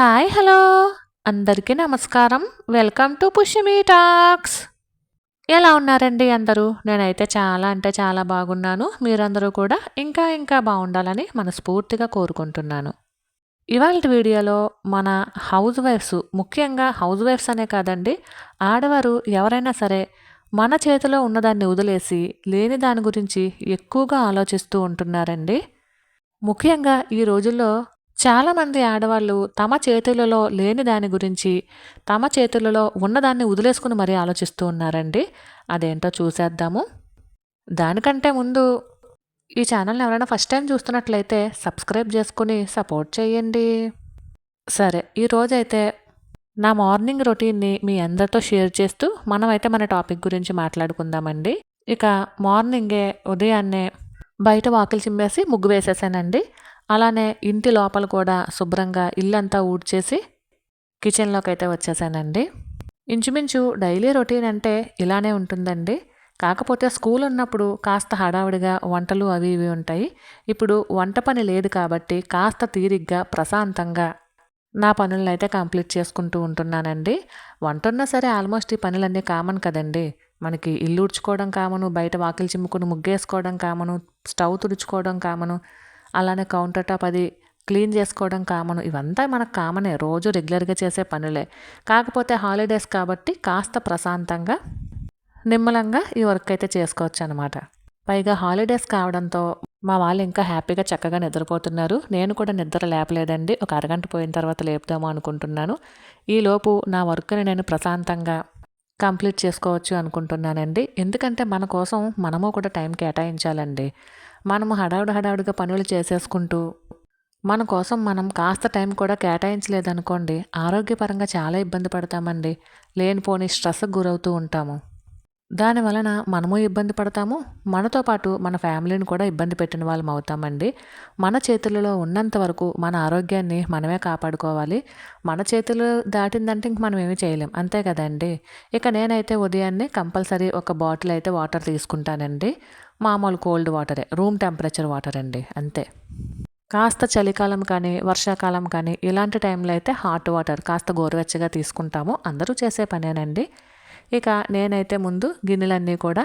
Hi hello. అందరికీ నమస్కారం. Welcome to Pushyami talks. ఎలా ఉన్నారండి అందరూ? నేనైతే చాలా అంటే చాలా బాగున్నాను. మీరందరూ కూడా ఇంకా ఇంకా బాగుండాలని మనస్ఫూర్తిగా కోరుకుంటున్నాను. ఇవాళ వీడియోలో మన హౌస్ వైఫ్స్ ముఖ్యంగా హౌస్ వైఫ్స్ అనే కాదండి ఆడవారు ఎవరైనా సరే మన చేతిలో ఉన్నదాన్ని వదిలేసి లేని దాని గురించి ఎక్కువగా ఆలోచిస్తూ ఉంటున్నారండి. ముఖ్యంగా ఈ రోజుల్లో చాలామంది ఆడవాళ్ళు తమ చేతులలో లేని దాని గురించి తమ చేతులలో ఉన్నదాన్ని వదిలేసుకుని మరీ ఆలోచిస్తూ ఉన్నారండి. అదేంటో చూసేద్దాము. దానికంటే ముందు ఈ ఛానల్ని ఎవరైనా ఫస్ట్ టైం చూస్తున్నట్లయితే సబ్స్క్రైబ్ చేసుకుని సపోర్ట్ చేయండి. సరే ఈరోజైతే నా మార్నింగ్ రొటీన్ని మీ అందరితో షేర్ చేస్తూ మనమైతే మన టాపిక్ గురించి మాట్లాడుకుందామండి. ఇక మార్నింగే ఉదయాన్నే బయట వాకిలి చిమ్మేసి ముగ్గు వేసేసానండి. అలానే ఇంటి లోపల కూడా శుభ్రంగా ఇల్లంతా ఊడ్చేసి కిచెన్లోకి అయితే వచ్చేసానండి. ఇంచుమించు డైలీ రొటీన్ అంటే ఇలానే ఉంటుందండి. కాకపోతే స్కూల్ ఉన్నప్పుడు కాస్త హడావిడిగా వంటలు అవి ఇవి ఉంటాయి. ఇప్పుడు వంట పని లేదు కాబట్టి కాస్త తీరిగ్గా ప్రశాంతంగా నా పనులను అయితే కంప్లీట్ చేసుకుంటూ ఉంటున్నానండి. వంట ఉన్నా సరే ఆల్మోస్ట్ ఈ పనులన్నీ కామన్ కదండి. మనకి ఇల్లు ఉడ్చుకోవడం కామను బయట వాకిలి చిమ్ముకుని ముగ్గేసుకోవడం కామను స్టవ్ తుడుచుకోవడం కామను అలానే కౌంటర్ టాప్ అది క్లీన్ చేసుకోవడం కామను ఇవంతా మనకు కామనే రోజు రెగ్యులర్గా చేసే పనులే. కాకపోతే హాలిడేస్ కాబట్టి కాస్త ప్రశాంతంగా నిమ్మలంగా ఈ వర్క్ అయితే చేసుకోవచ్చు అనమాట పైగా హాలిడేస్ కావడంతో మా వాళ్ళు ఇంకా హ్యాపీగా చక్కగా నిద్రపోతున్నారు. నేను కూడా నిద్ర లేపలేదండి. ఒక అరగంట పోయిన తర్వాత లేపుదాము అనుకుంటున్నాను. ఈలోపు నా వర్క్ని నేను ప్రశాంతంగా కంప్లీట్ చేసుకోవచ్చు అనుకుంటున్నానండి. ఎందుకంటే మన కోసం మనము కూడా టైం కేటాయించాలండి. మనము హడావుడు హడావుడిగా పనులు చేసేసుకుంటూ మన కోసం మనం కాస్త టైం కూడా కేటాయించలేదనుకోండి ఆరోగ్యపరంగా చాలా ఇబ్బంది పడతామండి. లేనిపోని స్ట్రెస్కి గురవుతూ ఉంటాము. దాని వలన మనము ఇబ్బంది పడతాము. మనతో పాటు మన ఫ్యామిలీని కూడా ఇబ్బంది పెట్టిన వాళ్ళం అవుతామండి. మన చేతులలో ఉన్నంత వరకు మన ఆరోగ్యాన్ని మనమే కాపాడుకోవాలి. మన చేతులు దాటిందంటే ఇంక మనం ఏమీ చేయలేం. అంతే కదండి. ఇక నేనైతే ఉదయాన్నే కంపల్సరీ ఒక బాటిల్ అయితే వాటర్ తీసుకుంటానండి. మామూలు కోల్డ్ వాటరే రూమ్ టెంపరేచర్ వాటర్ అండి. అంతే. కాస్త చలికాలం కానీ వర్షాకాలం కానీ ఇలాంటి టైంలో అయితే హాట్ వాటర్ కాస్త గోరువెచ్చగా తీసుకుంటాము. అందరూ చేసే పనేనండి. ఇక నేనైతే ముందు గిన్నెలన్నీ కూడా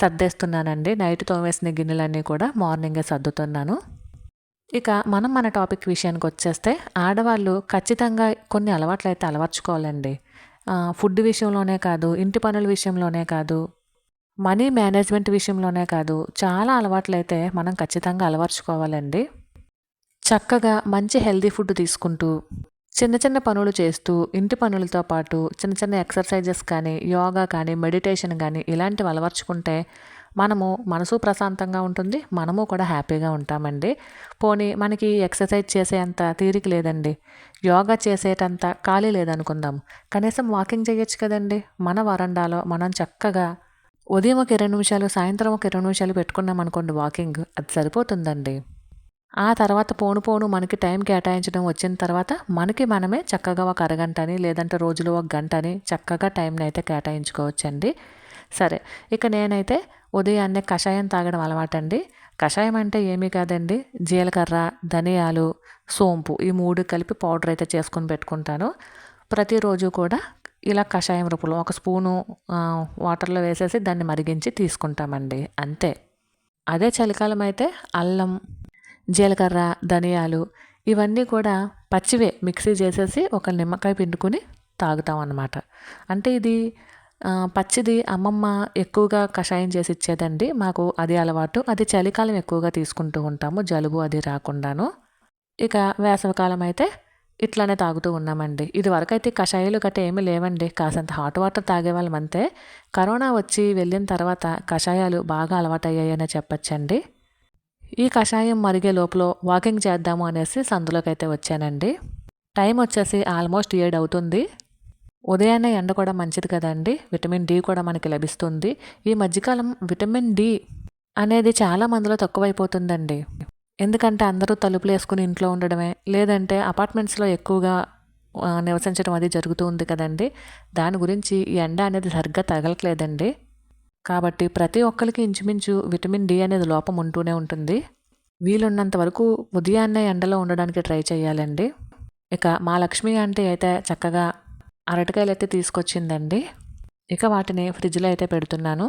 సర్దేస్తున్నానండి. నైట్ తోమేసిన గిన్నెలన్నీ కూడా మార్నింగే సర్దుతున్నాను. ఇక మనం మన టాపిక్ విషయానికి వచ్చేస్తే ఆడవాళ్ళు ఖచ్చితంగా కొన్ని అలవాట్లు అయితే అలవర్చుకోవాలండి ఫుడ్ విషయంలోనే కాదు ఇంటి పనుల విషయంలోనే కాదు మనీ మేనేజ్మెంట్ విషయంలోనే కాదు చాలా అలవాట్లు అయితే మనం ఖచ్చితంగా అలవర్చుకోవాలండి. చక్కగా మంచి హెల్దీ ఫుడ్ తీసుకుంటూ చిన్న చిన్న పనులు చేస్తూ ఇంటి పనులతో పాటు చిన్న చిన్న ఎక్సర్సైజెస్ కానీ యోగా కానీ మెడిటేషన్ కానీ ఇలాంటివి అలవర్చుకుంటే మనము మనసు ప్రశాంతంగా ఉంటుంది మనము కూడా హ్యాపీగా ఉంటామండి. పోనీ మనకి ఎక్సర్సైజ్ చేసేంత తీరిక లేదండి. యోగా చేసేటంత ఖాళీ లేదనుకుందాం. కనీసం వాకింగ్ చేయొచ్చు కదండి. మన వరండాలో మనం చక్కగా ఉదయం ఒక ఇరవై నిమిషాలు సాయంత్రం ఒక ఇరవై నిమిషాలు పెట్టుకున్నాం అనుకోండి వాకింగ్ అది సరిపోతుందండి. ఆ తర్వాత పోను పోను మనకి టైం కేటాయించడం వచ్చిన తర్వాత మనకి మనమే చక్కగా ఒక అరగంటని లేదంటే రోజులో ఒక గంట అని చక్కగా టైంని అయితే కేటాయించుకోవచ్చండి. సరే ఇక నేనైతే ఉదయాన్నే కషాయం తాగడం అలవాటండి. కషాయం అంటే ఏమీ కాదండి జీలకర్ర ధనియాలు సోంపు ఈ మూడు కలిపి పౌడర్ అయితే చేసుకుని పెట్టుకుంటాను. ప్రతిరోజు కూడా ఇలా కషాయం రూపంలో ఒక స్పూను వాటర్లో వేసేసి దాన్ని మరిగించి తీసుకుంటామండి అంతే. అదే చలికాలం అయితే అల్లం జీలకర్ర ధనియాలు ఇవన్నీ కూడా పచ్చివే మిక్సీ చేసేసి ఒక నిమ్మకాయ పిండుకొని తాగుతాం అన్నమాట అంటే ఇది పచ్చిది అమ్మమ్మ ఎక్కువగా కషాయం చేసి ఇచ్చేదండి. మాకు అది అలవాటు. అది చలికాలం ఎక్కువగా తీసుకుంటూ ఉంటాము. జలుబు అది రాకుండాను. ఇక వేసవికాలం అయితే ఇట్లానే తాగుతూ ఉన్నామండి. ఇది వరకైతే కషాయాలు గట్ట ఏమీ లేవండి. కాసంత హాట్ వాటర్ తాగేవాళ్ళం అంతే కరోనా వచ్చి వెళ్ళిన తర్వాత కషాయాలు బాగా అలవాటయ్యాయనే చెప్పచ్చండి. ఈ కషాయం మరిగే లోపల వాకింగ్ చేద్దాము అనేసి సందులోకి అయితే వచ్చానండి. టైం వచ్చేసి ఆల్మోస్ట్ ఏడు అవుతుంది. ఉదయాన్నే ఎండ కూడా మంచిది కదండి. విటమిన్ డి కూడా మనకి లభిస్తుంది. ఈ మధ్యకాలం విటమిన్ డి అనేది చాలా మందిలో తక్కువైపోతుందండి. ఎందుకంటే అందరూ తలుపులు వేసుకుని ఇంట్లో ఉండడమే లేదంటే అపార్ట్మెంట్స్లో ఎక్కువగా నివసించడం అది జరుగుతూ ఉంది కదండి. దాని గురించి ఎండ అనేది సరిగ్గా తగలట్లేదండి. కాబట్టి ప్రతి ఒక్కరికి ఇంచుమించు విటమిన్ డి అనేది లోపం ఉంటూనే ఉంటుంది. వీలున్నంత వరకు ఉదయాన్నే ఎండలో ఉండడానికి ట్రై చేయాలండి. ఇక మా లక్ష్మి ఆంటీ అయితే చక్కగా అరటికాయలు అయితే తీసుకొచ్చిందండి. ఇక వాటిని ఫ్రిడ్జ్లో అయితే పెడుతున్నాను.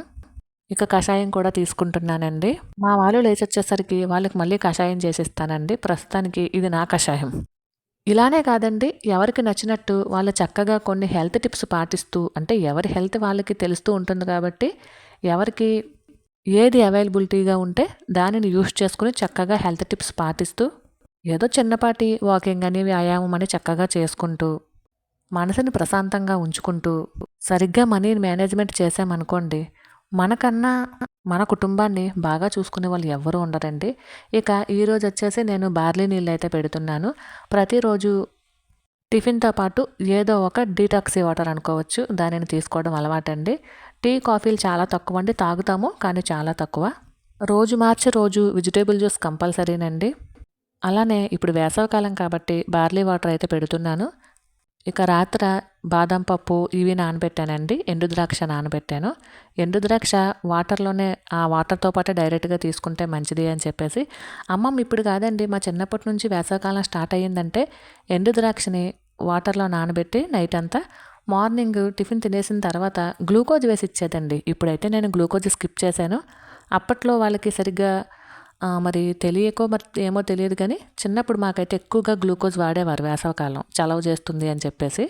ఇక కషాయం కూడా తీసుకుంటున్నానండి. మా వాళ్ళు లేచి వచ్చేసరికి వాళ్ళకి మళ్ళీ కషాయం చేసిస్తానండి. ప్రస్తుతానికి ఇది నా కషాయం. ఇలానే కాదండి ఎవరికి నచ్చినట్టు వాళ్ళు చక్కగా కొన్ని హెల్త్ టిప్స్ పాటిస్తూ అంటే ఎవరి హెల్త్ వాళ్ళకి తెలుస్తూ ఉంటుంది కాబట్టి ఎవరికి ఏది అవైలబిలిటీగా ఉంటే దానిని యూస్ చేసుకుని చక్కగా హెల్త్ టిప్స్ పాటిస్తూ ఏదో చిన్నపాటి వాకింగ్ అని వ్యాయామం అని చక్కగా చేసుకుంటూ మనసుని ప్రశాంతంగా ఉంచుకుంటూ సరిగ్గా మనీని మేనేజ్మెంట్ చేసామనుకోండి మనకన్నా మన కుటుంబాన్ని బాగా చూసుకునే వాళ్ళు ఎవ్వరూ ఉండరండి. ఇక ఈరోజు వచ్చేసి నేను బార్లీ నీళ్ళు అయితే పెడుతున్నాను. ప్రతిరోజు టిఫిన్తో పాటు ఏదో ఒక డీటాక్సీ వాటర్ అనుకోవచ్చు. దానిని తీసుకోవడం అలవాటండి. టీ కాఫీలు చాలా తక్కువ అండి తాగుతాము కానీ చాలా తక్కువ. రోజు మార్చి రోజు వెజిటేబుల్ జ్యూస్ కంపల్సరీనండి. అలానే ఇప్పుడు వేసవకాలం కాబట్టి బార్లీ వాటర్ అయితే పెడుతున్నాను. ఇక రాత్ర బాదం పప్పు ఇవి నానబెట్టానండి ఎండు ద్రాక్ష నానబెట్టాను. ఎండు ద్రాక్ష వాటర్లోనే ఆ వాటర్తో పాటు డైరెక్ట్గా తీసుకుంటే మంచిది అని చెప్పేసి. అమ్మమ్మ ఇప్పుడు కాదండి మా చిన్నప్పటి నుంచి వేసవకాలం స్టార్ట్ అయ్యిందంటే ఎండు ద్రాక్షని వాటర్లో నానబెట్టి నైట్ అంతా మార్నింగ్ టిఫిన్ తినేసిన తర్వాత గ్లూకోజ్ వేసి ఇచ్చేదండి. ఇప్పుడైతే నేను గ్లూకోజ్ స్కిప్ చేశాను. అప్పట్లో వాళ్ళకి సరిగ్గా మరి తెలియకో మరి ఏమో తెలియదు కానీ చిన్నప్పుడు మాకైతే ఎక్కువగా గ్లూకోజ్ వాడేవారు వేసవకాలం. చలవ చేస్తుంది అని చెప్పేసి.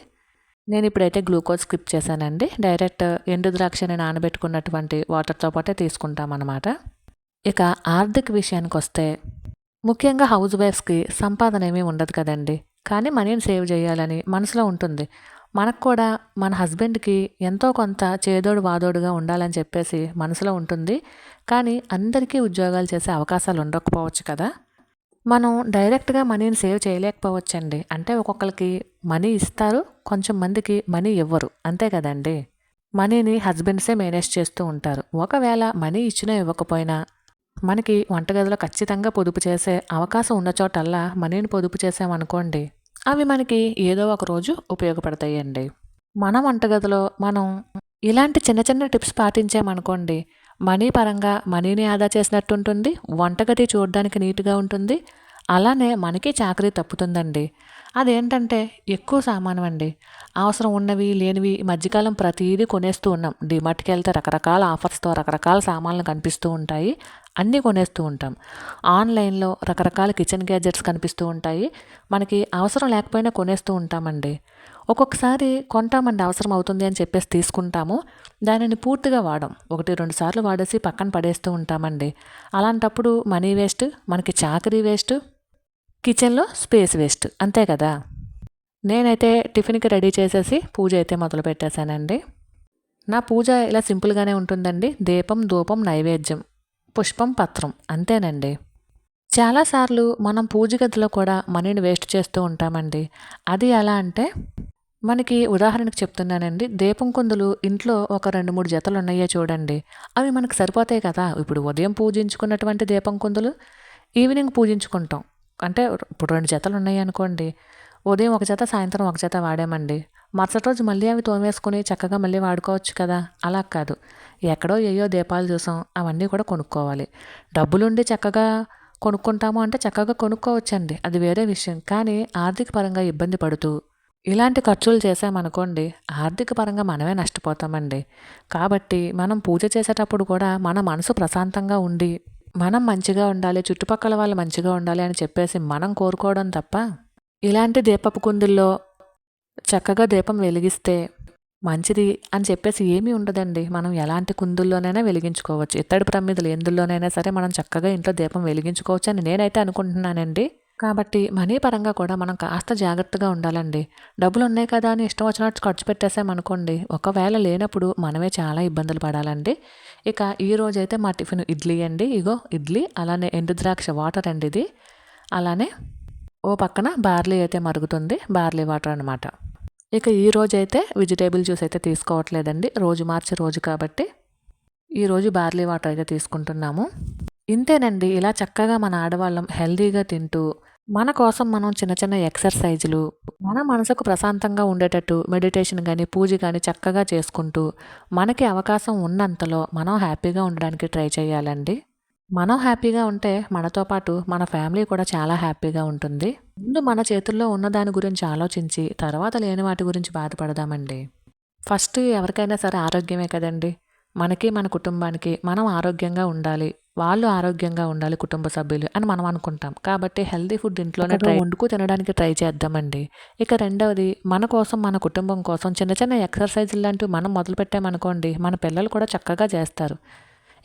నేను ఇప్పుడైతే గ్లూకోజ్ స్కిప్ చేశానండి. డైరెక్ట్ ఎండు ద్రాక్షని నానబెట్టుకున్నటువంటి వాటర్తో పాటే తీసుకుంటామన్నమాట. ఇక ఆర్థిక విషయానికి వస్తే ముఖ్యంగా హౌస్ వైఫ్స్కి సంపాదన ఏమీ ఉండదు కదండి. కానీ మనీని సేవ్ చేయాలని మనసులో ఉంటుంది. మనకు కూడా మన హస్బెండ్కి ఎంతో కొంత చేదోడు వాదోడుగా ఉండాలని చెప్పేసి మనసులో ఉంటుంది. కానీ అందరికీ ఉద్యోగాలు చేసే అవకాశాలు ఉండకపోవచ్చు కదా? మనం డైరెక్ట్గా మనీని సేవ్ చేయలేకపోవచ్చండి. అంటే ఒక్కొక్కరికి మనీ ఇస్తారు కొంచెం మందికి మనీ ఇవ్వరు. అంతే కదండి? మనీని హస్బెండ్సే మేనేజ్ చేస్తూ ఉంటారు. ఒకవేళ మనీ ఇచ్చినా ఇవ్వకపోయినా మనకి వంటగదిలో ఖచ్చితంగా పొదుపు చేసే అవకాశం ఉన్న చోటల్లా మనీని పొదుపు చేసామనుకోండి అవి మనకి ఏదో ఒక రోజు ఉపయోగపడతాయి అండి మన వంటగదిలో మనం ఇలాంటి చిన్న చిన్న టిప్స్ పాటించామనుకోండి మనీ పరంగా మనీని ఆదా చేసినట్టు ఉంటుంది వంటగది చూడడానికి నీట్గా ఉంటుంది అలానే మనకి చాకరీ తప్పుతుందండి. అదేంటంటే ఎక్కువ సామాను అండి అవసరం ఉన్నవి లేనివి మధ్యకాలం ప్రతిదీ కొనేస్తూ ఉన్నాం. డిమార్ట్కి వెళ్తే రకరకాల ఆఫర్స్తో రకరకాల సామాన్లు కనిపిస్తూ ఉంటాయి. అన్నీ కొనేస్తూ ఉంటాం. ఆన్లైన్లో రకరకాల కిచెన్ గ్యాజెట్స్ కనిపిస్తూ ఉంటాయి. మనకి అవసరం లేకపోయినా కొనేస్తూ ఉంటామండి. ఒక్కొక్కసారి కొంటామండి అవసరం అవుతుంది అని చెప్పేసి తీసుకుంటాము. దానిని పూర్తిగా వాడం. ఒకటి రెండు సార్లు వాడేసి పక్కన పడేస్తూ ఉంటామండి. అలాంటప్పుడు మనీ వేస్ట్ మనకి చాకరీ వేస్ట్ కిచెన్లో స్పేస్ వేస్ట్ అంతే కదా? నేనైతే టిఫిన్కి రెడీ చేసేసి పూజ అయితే మొదలు పెట్టేశానండి. నా పూజ ఇలా సింపుల్గానే ఉంటుందండి. దీపం ధూపం నైవేద్యం. పుష్పం పత్రం అంతేనండి. చాలాసార్లు మనం పూజ గదిలో కూడా మనీని వేస్ట్ చేస్తూ ఉంటామండి. అది ఎలా అంటే మనకి ఉదాహరణకు చెప్తున్నానండి. దీపం కుందులు ఇంట్లో ఒక రెండు మూడు జతలు ఉన్నాయో చూడండి. అవి మనకు సరిపోతాయి కదా. ఇప్పుడు ఉదయం పూజించుకున్నటువంటి దీపం కుందులు ఈవినింగ్ పూజించుకుంటాం. అంటే ఇప్పుడు రెండు జతలు ఉన్నాయి అనుకోండి. ఉదయం ఒక జత సాయంత్రం ఒక జత వాడామండి. మరుసటి రోజు మళ్ళీ అవి తోమేసుకుని చక్కగా మళ్ళీ వాడుకోవచ్చు కదా? అలా కాదు. ఎక్కడో ఏయో దీపాలు చూసాం అవన్నీ కూడా కొనుక్కోవాలి. డబ్బులుండి చక్కగా కొనుక్కుంటాము అంటే చక్కగా కొనుక్కోవచ్చండి. అది వేరే విషయం. కానీ ఆర్థిక పరంగా ఇబ్బంది పడుతూ ఇలాంటి ఖర్చులు చేసామనుకోండి ఆర్థిక పరంగా మనమే నష్టపోతామండి. కాబట్టి మనం పూజ చేసేటప్పుడు కూడా మన మనసు ప్రశాంతంగా ఉండి మనం మంచిగా ఉండాలి చుట్టుపక్కల వాళ్ళు మంచిగా ఉండాలి అని చెప్పేసి మనం కోరుకోవడం తప్ప ఇలాంటి దీపపు కుందుల్లో చక్కగా దీపం వెలిగిస్తే మంచిది అని చెప్పేసి ఏమీ ఉండదండి. మనం ఎలాంటి కుందుల్లోనైనా వెలిగించుకోవచ్చు. ఇత్తడి ప్రమిదలు ఎందులోనైనా సరే మనం చక్కగా ఇంట్లో దీపం వెలిగించుకోవచ్చు అని నేనైతే అనుకుంటున్నానండి. కాబట్టి మనీ పరంగా కూడా మనం కాస్త జాగ్రత్తగా ఉండాలండి. డబ్బులు ఉన్నాయి కదా అని ఇష్టం వచ్చినట్టు ఖర్చు పెట్టేసామనుకోండి ఒకవేళ లేనప్పుడు మనమే చాలా ఇబ్బందులు పడాలండి. ఇక ఈ రోజైతే మా టిఫిన్ ఇడ్లీ అండి. ఇగో ఇడ్లీ అలానే ఎండు ద్రాక్ష వాటర్ అండి ఇది. అలానే ఓ పక్కన బార్లీ అయితే మరుగుతుంది బార్లీ వాటర్ అనమాట ఇక ఈ రోజైతే వెజిటేబుల్ జ్యూస్ అయితే తీసుకోవట్లేదండి రోజు మార్చి రోజు కాబట్టి. ఈరోజు బార్లీ వాటర్ అయితే తీసుకుంటున్నాము. ఇంతేనండి ఇలా చక్కగా మన ఆడవాళ్ళం హెల్దీగా తింటూ మన కోసం మనం చిన్న చిన్న ఎక్సర్సైజులు మన మనసుకు ప్రశాంతంగా ఉండేటట్టు మెడిటేషన్ కానీ పూజ కానీ చక్కగా చేసుకుంటూ మనకి అవకాశం ఉన్నంతలో మనం హ్యాపీగా ఉండడానికి ట్రై చేయాలండి. మనం హ్యాపీగా ఉంటే మనతో పాటు మన ఫ్యామిలీ కూడా చాలా హ్యాపీగా ఉంటుంది. ముందు మన చేతుల్లో ఉన్న దాని గురించి ఆలోచించి తర్వాత లేని వాటి గురించి బాధపడదామండి. ఫస్ట్ ఎవరికైనా సరే ఆరోగ్యమే కదండి. మనకి మన కుటుంబానికి మనం ఆరోగ్యంగా ఉండాలి. వాళ్ళు ఆరోగ్యంగా ఉండాలి కుటుంబ సభ్యులు అని మనం అనుకుంటాం. కాబట్టి హెల్తీ ఫుడ్ ఇంట్లోనే ట్రై వండుకు తినడానికి ట్రై చేద్దామండి. ఇక రెండవది మన కోసం మన కుటుంబం కోసం చిన్న చిన్న ఎక్సర్సైజులు లాంటివి మనం మొదలు పెట్టామనుకోండి మన పిల్లలు కూడా చక్కగా చేస్తారు.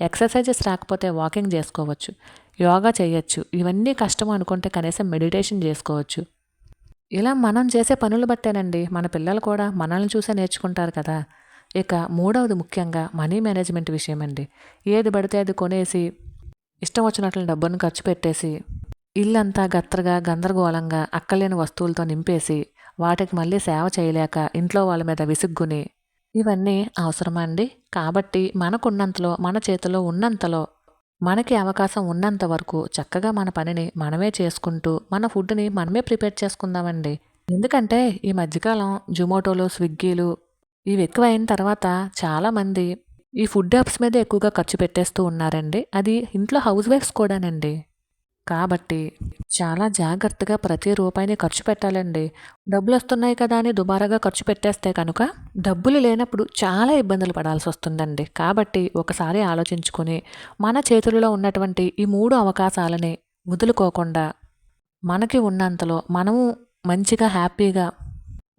ఎక్సర్సైజెస్ రాకపోతే వాకింగ్ చేసుకోవచ్చు యోగా చేయొచ్చు ఇవన్నీ కష్టం అనుకుంటే కనీసం మెడిటేషన్ చేసుకోవచ్చు. ఇలా మనం చేసే పనులు బట్టేనండి మన పిల్లలు కూడా మనల్ని చూసే నేర్చుకుంటారు కదా. ఇక మూడవది ముఖ్యంగా మనీ మేనేజ్మెంట్ విషయం అండి ఏది పడితే అది కొనేసి ఇష్టం వచ్చినట్లు డబ్బును ఖర్చు పెట్టేసి ఇల్లంతా గత్తరగా గందరగోళంగా అక్కలేని వస్తువులతో నింపేసి వాటికి మళ్ళీ సేవ చేయలేక ఇంట్లో వాళ్ళ మీద విసుగ్గుని ఇవన్నీ అవసరమా అండి? కాబట్టి మనకున్నంతలో మన చేతిలో ఉన్నంతలో మనకి అవకాశం ఉన్నంత వరకు చక్కగా మన పనిని మనమే చేసుకుంటూ మన ఫుడ్ని మనమే ప్రిపేర్ చేసుకుందామండి. ఎందుకంటే ఈ మధ్యకాలం జొమాటోలు స్విగ్గీలు ఇవి ఎక్కువైన తర్వాత చాలామంది ఈ ఫుడ్ యాప్స్ మీద ఎక్కువగా ఖర్చు పెట్టేస్తూ ఉన్నారండి. అది ఇంట్లో హౌస్ వైఫ్స్ కూడానండి. కాబట్టి చాలా జాగ్రత్తగా ప్రతి రూపాయిని ఖర్చు పెట్టాలండి. డబ్బులు వస్తున్నాయి కదా అని దుబారాగా ఖర్చు పెట్టేస్తే కనుక డబ్బులు లేనప్పుడు చాలా ఇబ్బందులు పడాల్సి వస్తుందండి. కాబట్టి ఒకసారి ఆలోచించుకొని మన చేతుల్లో ఉన్నటువంటి ఈ మూడు అవకాశాలని వదులుకోకుండా మనకి ఉన్నంతలో మనము మంచిగా హ్యాపీగా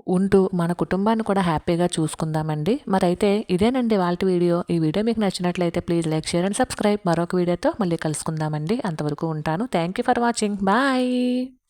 ఉంటూ మన కుటుంబాన్ని కూడా హ్యాపీగా చూసుకుందామండి. మరైతే ఇదేనండి వాళ్ళ వీడియో. ఈ వీడియో మీకు నచ్చినట్లయితే please like share and subscribe. మరొక వీడియోతో మళ్ళీ కలుసుకుందామండి. అంతవరకు ఉంటాను. Thank you for watching. Bye.